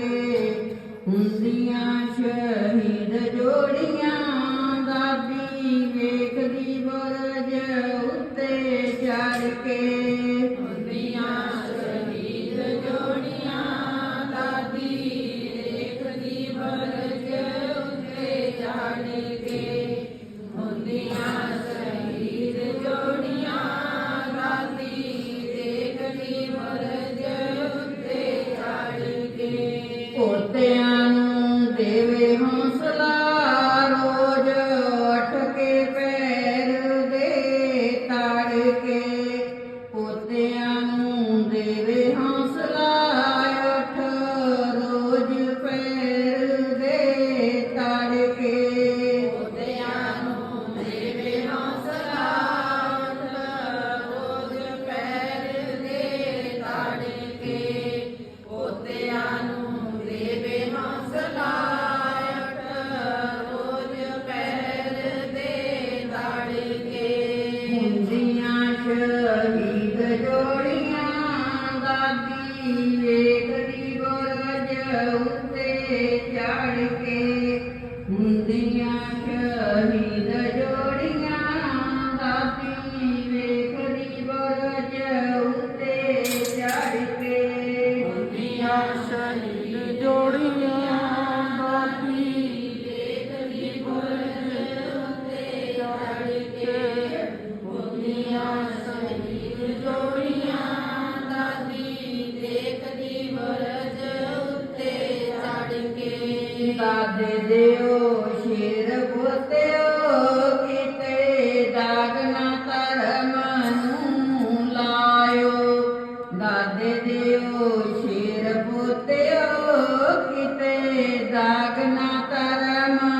ਵੇ ਹੁੰਦੀਆਂ ਸ਼ਹੀਦ ਜੋੜੀਆਂ ਦਾਦੀ ਵੇਖਦੀ ਬਰਜ ਉੱਤੇ। उत्ते चाड़ के मुंदिया शहीद जो ਦਿਓ ਸ਼ੇਰ ਪੁੱਤਿਓ ਕਿਤੇ ਦਾਗ ਨਾ ਕਰਮ